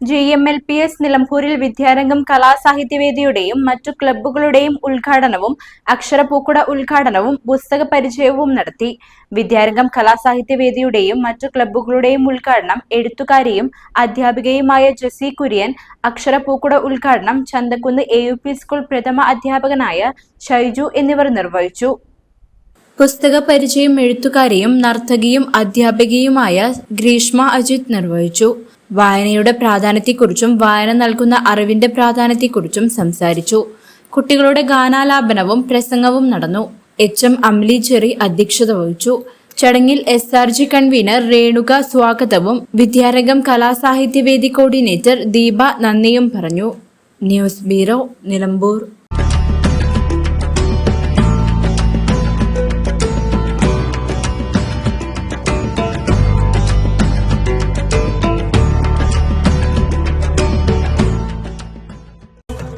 G M L P S നിലമ്പൂരിൽ വിദ്യാരംഗം കലാസാഹിത്യവേദിയുടെയും മറ്റു ക്ലബ്ബുകളുടെയും ഉദ്ഘാടനവും അക്ഷരപൂക്കുട ഉദ്ഘാടനവും പുസ്തക പരിചയവും നടത്തി. വിദ്യാരംഗം കലാസാഹിത്യവേദിയുടെയും മറ്റു ക്ലബ്ബുകളുടെയും ഉദ്ഘാടനം എഴുത്തുകാരിയും അധ്യാപികയുമായ ജെസി കുര്യൻ അക്ഷരപൂക്കുട ഉദ്ഘാടനം Chanthakkunnu A U P school പ്രഥമ അധ്യാപകനായ ഷൈജു എന്നിവർ നിർവഹിച്ചു. പുസ്തക പരിചയം എഴുത്തുകാരിയും നർത്തകിയും അധ്യാപികയുമായ ഗ്രീഷ്മ അജിത് നിർവഹിച്ചു. വായനയുടെ പ്രാധാന്യത്തെക്കുറിച്ചും വായന നൽകുന്ന അറിവിന്റെ പ്രാധാന്യത്തെക്കുറിച്ചും സംസാരിച്ചു. കുട്ടികളുടെ ഗാനാലാപനവും പ്രസംഗവും നടന്നു. എച്ച്. എം. അമ്ലി ചെറി അധ്യക്ഷത വഹിച്ചു. ചടങ്ങിൽ S. R. G convenor Renuka സ്വാഗതവും വിദ്യാരംഗം കലാസാഹിത്യവേദി കോർഡിനേറ്റർ ദീപ നന്ദിയും പറഞ്ഞു. News bureau Nilambur.